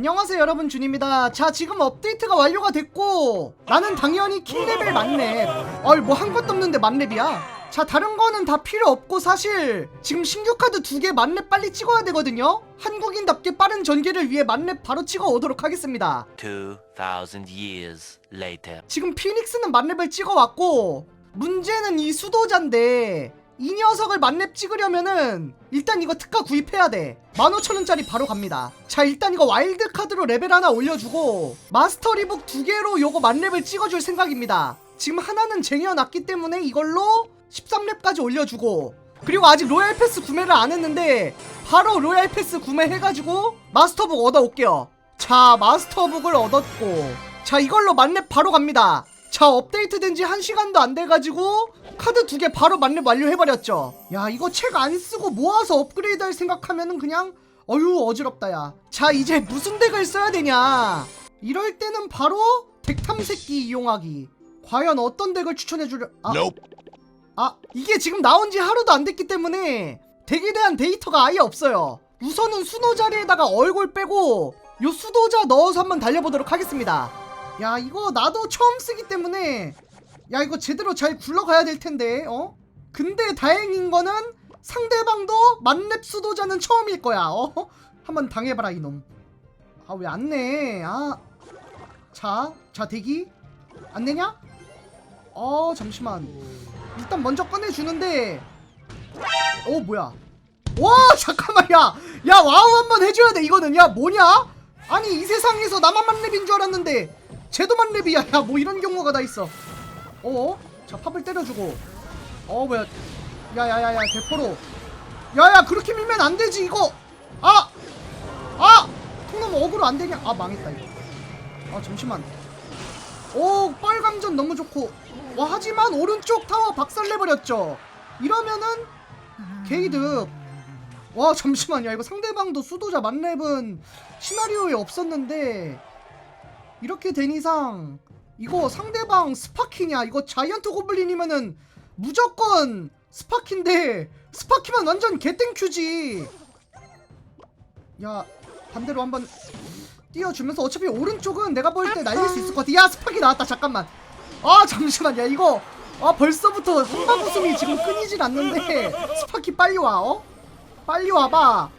안녕하세요 여러분 준입니다. 자 지금 업데이트가 완료가 됐고 나는 당연히 킬레벨 만렙 어이 뭐한 것도 없는데 만렙이야? 자 다른 거는 다 필요 없고 사실 지금 신규 카드 두 개 만렙 빨리 찍어야 되거든요? 한국인답게 빠른 전개를 위해 만렙 바로 찍어 오도록 하겠습니다. 2,000 years later. 지금 피닉스는 만렙을 찍어 왔고 문제는 이 수도자인데 이 녀석을 만렙 찍으려면은 일단 이거 특가 구입해야 돼. 15,000원짜리 바로 갑니다. 자 일단 이거 와일드 카드로 레벨 하나 올려주고 마스터 리북 두 개로 요거 만렙을 찍어줄 생각입니다. 지금 하나는 쟁여놨기 때문에 이걸로 13렙까지 올려주고 그리고 아직 로얄 패스 구매를 안 했는데 바로 로얄 패스 구매해가지고 마스터북 얻어올게요. 자 마스터북을 얻었고 자 이걸로 만렙 바로 갑니다 자 업데이트 된 지 한시간도 안 돼가지고 카드 두 개 바로 만렙 완료해버렸죠. 야 이거 책 안 쓰고 모아서 업그레이드 할 생각하면은 그냥 어휴 어지럽다 야자 이제 무슨 덱을 써야 되냐? 이럴 때는 바로 덱 탐색기 이용하기. 과연 어떤 덱을 추천해주려 아, 아 이게 지금 나온 지 하루도 안 됐기 때문에 덱에 대한 데이터가 아예 없어요. 우선은 수노 자리에다가 얼굴 빼고 요 수도자 넣어서 한번 달려보도록 하겠습니다 야 이거 나도 처음 쓰기 때문에. 야 이거 제대로 잘 굴러가야 될 텐데 어? 근데 다행인 거는 상대방도 만렙 수도자는 처음일 거야 어? 한번 당해봐라 이놈. 아 왜 안 내? 아. 자, 자 대기. 안 내냐? 어 잠시만. 일단 먼저 꺼내주는데. 어 뭐야? 와 잠깐만 야. 야 와우 한번 해줘야 돼 이거는. 야 뭐냐? 아니 이 세상에서 나만 만렙인 줄 알았는데 쟤도 만렙이야. 야 뭐 이런 경우가 다 있어. 어? 자 팝을 때려주고. 어 뭐야. 야야야야 대포로. 야야 그렇게 밀면 안 되지 이거. 아! 아! 통나무 어그로 안 되냐? 아 망했다 이거. 아 잠시만. 오 빨감전 너무 좋고. 와 하지만 오른쪽 타워 박살내버렸죠. 이러면은 게이드 와 잠시만요. 이거 상대방도 수도자 만렙은 시나리오에 없었는데 이렇게 된 이상 이거 상대방 스파키냐 이거 자이언트 고블린이면은 무조건 스파키인데 스파키면 완전 개땡큐지. 야 반대로 한번 띄워주면서 어차피 오른쪽은 내가 볼 때 날릴 수 있을 것 같아. 야 스파키 나왔다. 잠깐만. 아 잠시만 야 이거 아 벌써부터 한방 웃음이 지금 끊이질 않는데 스파키 빨리 와 어? 빨리 와봐.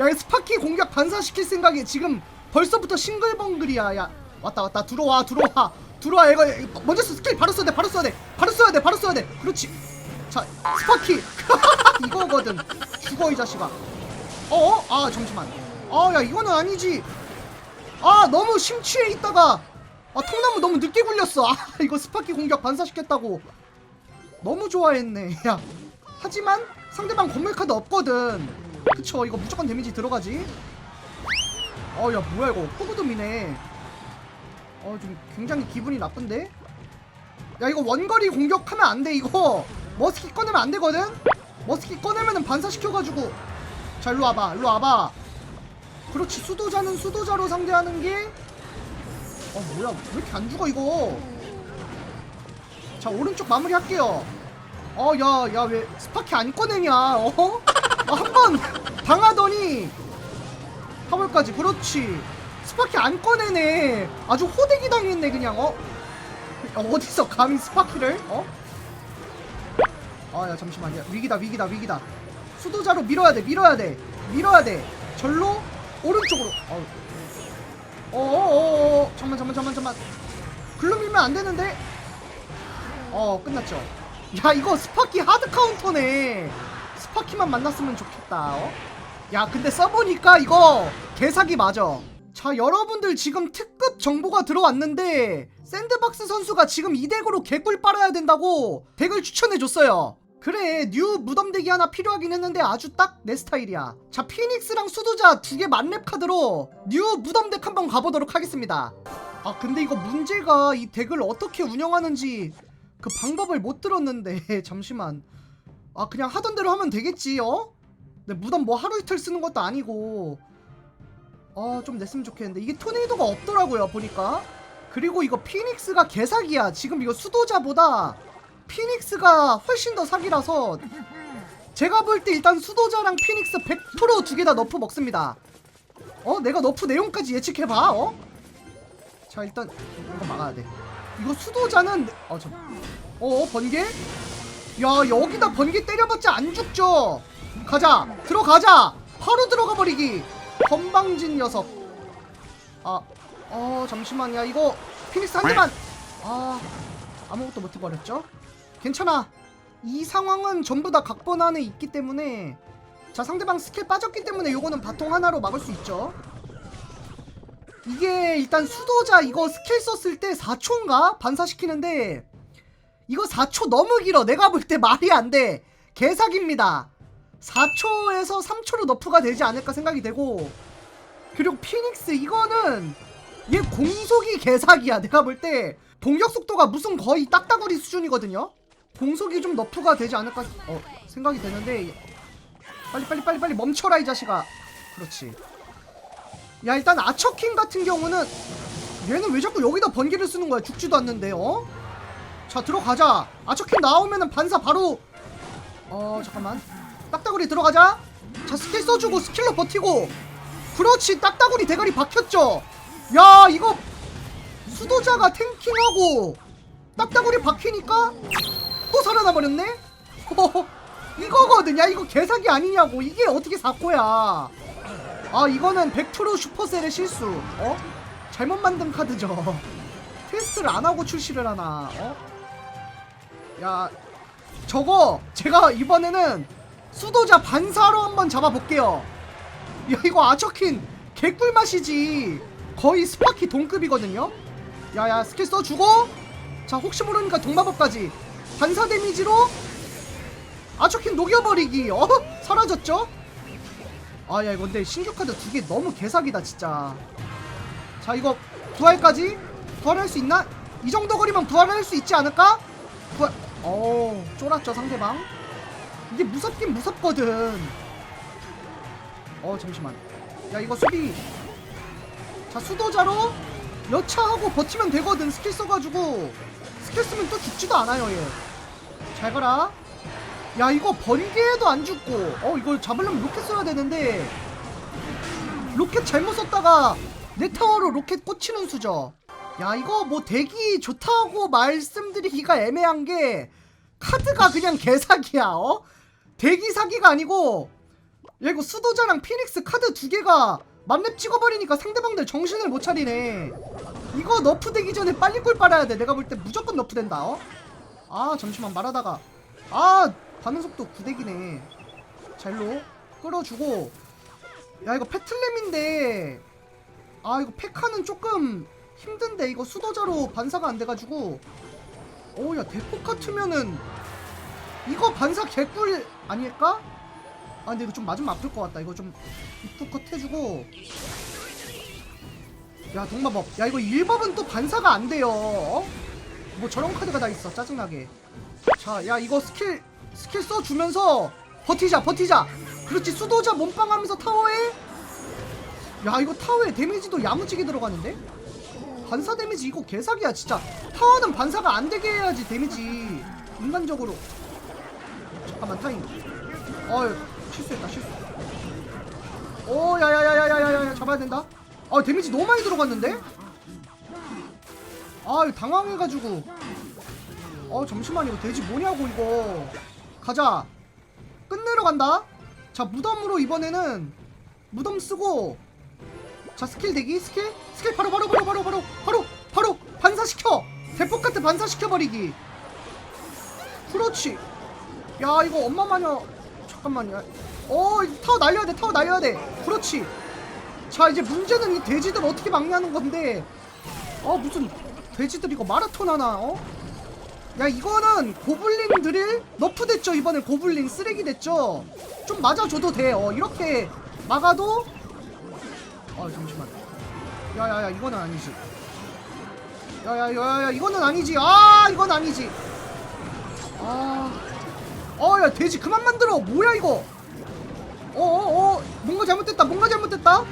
야, 이 스파키 공격 반사시킬 생각에 지금 벌써부터 싱글벙글이야. 야, 왔다 왔다 들어와 들어와 들어와 이거 먼저 스킬 바로 써야 돼 바로 써야 돼 바로 써야 돼 바로 써야 돼. 그렇지. 자, 스파키 이거거든. 죽어 이 자식아. 어? 아 잠시만. 아, 야 이거는 아니지. 아, 너무 심취해 있다가 아 통나무 너무 늦게 굴렸어. 아, 이거 스파키 공격 반사시켰다고. 너무 좋아했네. 야, 하지만 상대방 건물 카드 없거든. 그쵸 이거 무조건 데미지 들어가지 어 야 뭐야 이거. 호구돔이네. 어좀 굉장히 기분이 나쁜데? 야 이거 원거리 공격하면 안 돼 이거. 머스키 꺼내면 안 되거든? 머스키 꺼내면은 반사시켜가지고. 자 일로 와봐 일로 와봐. 그렇지 수도자는 수도자로 상대하는 게. 어 뭐야 왜 이렇게 안 죽어 이거? 자 오른쪽 마무리 할게요. 어 야 야 왜 스파키 안 꺼내냐 어? 어 한번 당하더니 화물까지. 그렇지. 스파키 안 꺼내네. 아주 호되기 당했네 그냥 어? 야, 어디서 감히 스파키를 어? 아야 잠시만 야 위기다 위기다 위기다. 수도자로 밀어야 돼 밀어야 돼 밀어야 돼. 절로 오른쪽으로. 어 어어어어. 잠만 잠만 잠만 잠만. 글로 밀면 안 되는데? 어 끝났죠. 야 이거 스파키 하드 카운터네. 스파키만 만났으면 좋겠다 어? 야 근데 써보니까 이거 개사기 맞아. 자 여러분들 지금 특급 정보가 들어왔는데 샌드박스 선수가 지금 이 덱으로 개꿀 빨아야 된다고 덱을 추천해줬어요. 그래 뉴 무덤 덱이 하나 필요하긴 했는데 아주 딱 내 스타일이야. 자 피닉스랑 수도자 두 개 만렙 카드로 뉴 무덤 덱 한번 가보도록 하겠습니다. 아 근데 이거 문제가 이 덱을 어떻게 운영하는지 그 방법을 못 들었는데. 잠시만. 아 그냥 하던 대로 하면 되겠지 어? 근데 무덤 뭐 하루 이틀 쓰는 것도 아니고. 어좀 냈으면 좋겠는데. 이게 토네이도가 없더라고요 보니까. 그리고 이거 피닉스가 개사기야. 지금 이거 수도자보다 피닉스가 훨씬 더 사기라서 제가 볼 때 일단 수도자랑 피닉스 100%두 개 다 너프 먹습니다. 어 내가 너프 내용까지 예측해봐 어? 자 일단 이거 막아야 돼. 이거 수도자는 어저 어 번개? 야 여기다 번개 때려봤자 안 죽죠 가자! 들어가자! 바로 들어가 버리기! 건방진 녀석. 아 어 잠시만 야 이거 피닉스 한 대만. 아 아무것도 못 해버렸죠? 괜찮아. 이 상황은 전부 다 각본 안에 있기 때문에 자 상대방 스킬 빠졌기 때문에 요거는 바통 하나로 막을 수 있죠? 이게 일단 수도자 이거 스킬 썼을 때 4초인가? 반사시키는데 이거 4초 너무 길어. 내가 볼 때 말이 안돼. 개사기입니다 4초에서 3초로 너프가 되지 않을까 생각이 되고 그리고 피닉스 이거는 얘 공속이 개사기야. 내가 볼 때 공격 속도가 무슨 거의 딱따구리 수준이거든요? 공속이 좀 너프가 되지 않을까 어, 생각이 되는데 빨리 빨리 빨리 빨리 멈춰라 이 자식아. 그렇지. 야 일단 아처킹 같은 경우는 얘는 왜 자꾸 여기다 번개를 쓰는 거야? 죽지도 않는데 어? 자 들어가자. 아처킹 나오면은 반사 바로. 어 잠깐만 딱따구리 들어가자. 자 스킬 써주고 스킬로 버티고. 그렇지 딱따구리 대가리 박혔죠. 야 이거 수도자가 탱킹하고 딱따구리 박히니까 또 살아나 버렸네? 허허, 이거거든 야 이거 개사기 아니냐고. 이게 어떻게 사코야? 아 이거는 100% 슈퍼셀의 실수. 어? 잘못 만든 카드죠. 테스트를 안 하고 출시를 하나. 어? 야 저거 제가 이번에는 수도자 반사로 한번 잡아볼게요 야 이거 아처킨 개꿀맛이지 거의 스파키 동급이거든요 야야 스킬 써주고 자 혹시 모르니까 동마법까지 반사 데미지로 아처킨 녹여버리기 어? 사라졌죠? 아야 이거 근데 신규 카드 두 개 너무 개사기다 진짜 자 이거 부활까지 부활할 수 있나? 이 정도 거리면 부활할 수 있지 않을까? 부활 어 쫄았죠 상대방 이게 무섭긴 무섭거든. 어 잠시만. 야 이거 수비. 자 수도자로 여차하고 버티면 되거든 스킬 써가지고. 스킬 쓰면 또 죽지도 않아요 얘잘 가라. 야 이거 번개에도 안 죽고. 어 이걸 잡으려면 로켓 써야 되는데. 로켓 잘못 썼다가 내 타워로 로켓 꽂히는 수죠 야 이거 뭐 대기 좋다고 말씀드리기가 애매한 게 카드가 그냥 개사기야 어? 대기 사기가 아니고 야 이거 수도자랑 피닉스 카드 두 개가 만렙 찍어버리니까 상대방들 정신을 못 차리네. 이거 너프 되기 전에 빨리 꿀 빨아야 돼. 내가 볼 때 무조건 너프 된다 어? 아 잠시만 말하다가. 아 반응 속도 구대기네. 잘로 끌어주고. 야 이거 페틀렘인데. 아 이거 페카는 조금 힘든데 이거 수도자로 반사가 안 돼가지고. 어야 대폭 같으면은 이거 반사 개꿀 아닐까? 아 근데 이거 좀 맞으면 아플 것 같다. 이거 좀 입구 컷 해주고. 야 동마법. 야 이거 1법은 또 반사가 안 돼요. 어? 뭐 저런 카드가 다 있어 짜증나게. 자 야 이거 스킬 스킬 써주면서 버티자 버티자. 그렇지 수도자 몸빵 하면서 타워에? 야 이거 타워에 데미지도 야무지게 들어가는데? 반사 데미지 이거 개사기야 진짜. 타워는 반사가 안 되게 해야지 데미지. 인간적으로 잠깐만 타임. 어이 실수했다 실수. 오 야야야야야야야 잡아야 된다. 아 데미지 너무 많이 들어갔는데? 아 당황해가지고. 어 잠시만 이거 돼지 뭐냐고 이거. 가자. 끝내러 간다. 자 무덤으로 이번에는 무덤 쓰고. 자 스킬 대기 스킬? 스킬 바로 바로 바로 바로 바로 바로 바로 반사시켜. 대폭 같은 반사시켜 버리기. 그렇지 야 이거 엄마 마녀. 잠깐만요. 어 타워 날려야 돼 타워 날려야 돼. 그렇지. 자 이제 문제는 이 돼지들 어떻게 막냐는 건데. 어 무슨 돼지들 이거 마라톤 하나 어? 야 이거는 고블린 드릴 너프 됐죠 이번에 고블린. 쓰레기 됐죠? 좀 맞아줘도 돼어 이렇게 막아도. 아 잠시만. 야야야 이거는 아니지. 야야야야 이거는 아니지. 아 이건 아니지. 아 어야 돼지 그만 만들어. 뭐야 이거? 어어어 뭔가 잘못됐다 뭔가 잘못됐다.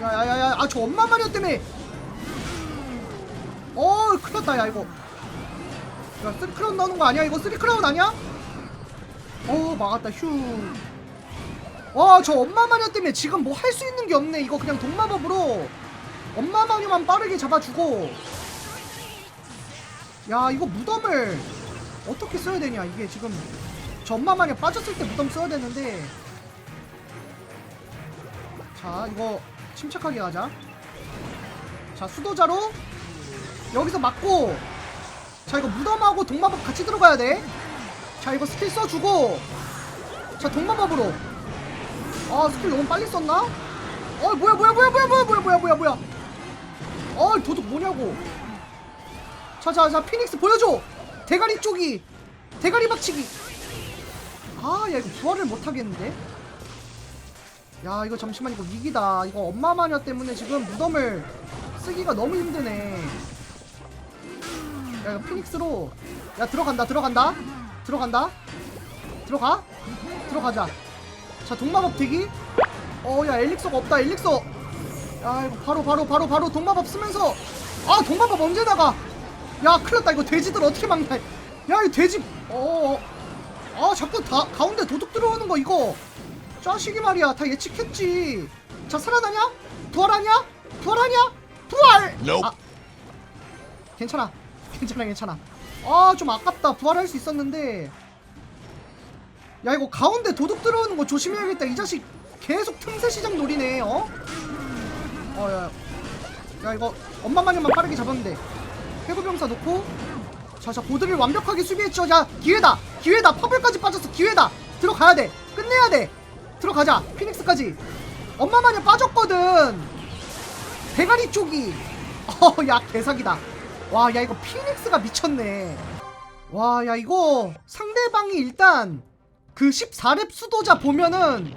야야야야 아 저 엄마 마녀 때문에. 어 큰일났다 야 이거. 야 쓰리크라운 나오는 거 아니야? 이거 쓰리크라운 아니야? 어 막았다 휴어 와저 엄마 마녀 때문에 지금 뭐 할 수 있는 게 없네. 이거 그냥 동마법으로. 엄마 마녀만 빠르게 잡아주고. 야 이거 무덤을 어떻게 써야 되냐? 이게 지금 마녀 빠졌을 때 무덤 써야 되는데. 자 이거 침착하게 가자. 자 수도자로 여기서 맞고. 자 이거 무덤하고 동마법 같이 들어가야 돼자 이거 스킬 써주고. 자 동마법으로. 아 스킬 너무 빨리 썼나? 어 뭐야 뭐야 뭐야 뭐야 뭐야 뭐야 뭐야 뭐야 뭐야. 어 도둑 뭐냐고. 자자자 피닉스 보여줘 대가리 쪽이 대가리 박치기. 아 야 이거 부활을 못하겠는데? 야 이거 잠시만 이거 위기다. 이거 엄마 마녀 때문에 지금 무덤을 쓰기가 너무 힘드네. 야 이거 피닉스로. 야 들어간다 들어간다. 들어간다. 들어가. 들어가자. 자 동마법 대기. 어 야 엘릭서가 없다 엘릭서. 야 이거 바로 바로 바로 바로 동마법 쓰면서. 아 동마법 언제 나가 야 큰일났다. 이거 돼지들 어떻게 막나 야이 돼지. 어아 자꾸 다 가운데 도둑 들어오는 거 이거. 자식이 말이야. 다 예측했지. 자 살아나냐? 부활하냐? 부활하냐? 부활! Nope. 아. 괜찮아. 괜찮아 괜찮아. 아 좀 아깝다. 부활할 수 있었는데. 야 이거 가운데 도둑 들어오는 거 조심해야겠다. 이 자식 계속 틈새 시장 노리네 어? 어야 야 이거 엄마 마녀만 빠르게 돼 해고병사 놓고. 자자 보드를 완벽하게 수비했죠. 자 기회다. 기회다. 퍼블까지 빠졌어. 기회다. 들어가야 돼. 끝내야 돼. 들어가자. 피닉스까지. 엄마 마녀 빠졌거든. 대가리 쪽이. 어야 개사기다. 와 야 이거 피닉스가 미쳤네. 와 야 이거 상대방이 일단 그 14렙 수도자 보면은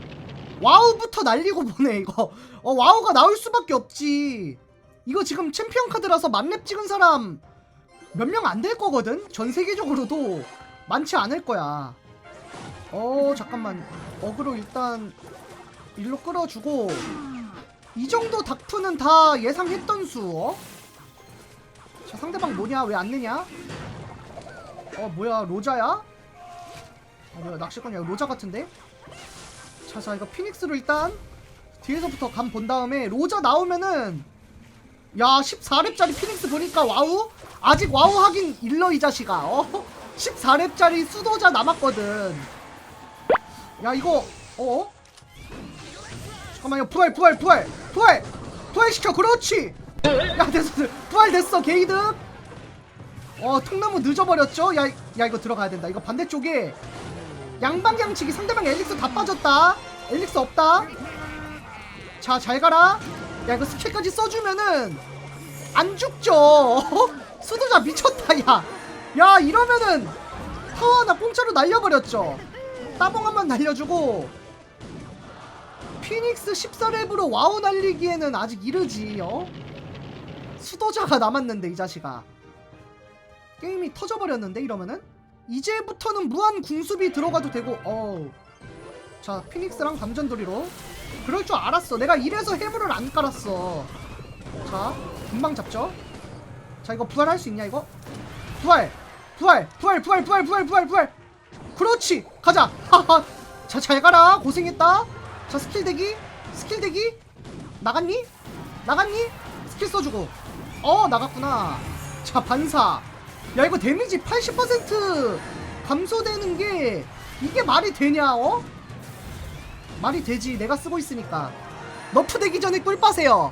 와우부터 날리고 보네 이거. 어 와우가 나올 수밖에 없지 이거 지금 챔피언 카드라서 만렙 찍은 사람 몇 명 안 될 거거든? 전 세계적으로도 많지 않을 거야. 어 잠깐만. 어그로 일단 일로 끌어주고 이 정도 닥프는 다 예상했던 수 어? 자 상대방 뭐냐? 왜 안 내냐? 어 뭐야? 로자야? 아 뭐야? 낚시꾼이야. 로자 같은데? 자 자 이거 피닉스로 일단 뒤에서부터 감 본 다음에 로자 나오면은 야 14렙짜리 피닉스 보니까 와우? 아직 와우 하긴 일러 이 자식아. 어? 14렙짜리 수도자 남았거든. 야 이거 어? 잠깐만요. 부활 부활 부활. 부활! 부활시켜 그렇지! 야 됐어 부활 됐어 게이드 어 통나무 늦어버렸죠? 야, 야 이거 들어가야 된다. 이거 반대쪽에 양방향치기 상대방 엘릭스 다 빠졌다. 엘릭스 없다. 자 잘 가라 야 이거 스킬까지 써주면은 안 죽죠. 수도자 미쳤다 야. 야 이러면은 타워 하나 공짜로 날려버렸죠. 따봉 한번 날려주고 피닉스 14렙으로 와우 날리기에는 아직 이르지 어? 수도자가 남았는데 이 자식아. 게임이 터져버렸는데 이러면은? 이제부터는 무한 궁수비 들어가도 되고 어우. 자 피닉스랑 감전돌이로 그럴 줄 알았어. 내가 이래서 해물을 안 깔았어. 자 금방 잡죠? 자 이거 부활할 수 있냐 이거? 부활! 부활! 부활! 부활! 부활! 부활! 부활! 부활! 그렇지! 가자! 하하! 자잘 가라. 고생했다. 자 스킬 대기. 스킬 대기. 나갔니? 나갔니? 스킬 써주고. 어 나갔구나. 자 반사. 야 이거 데미지 80% 감소되는 게 이게 말이 되냐 어? 말이 되지. 내가 쓰고 있으니까. 너프 되기 전에 꿀 빠세요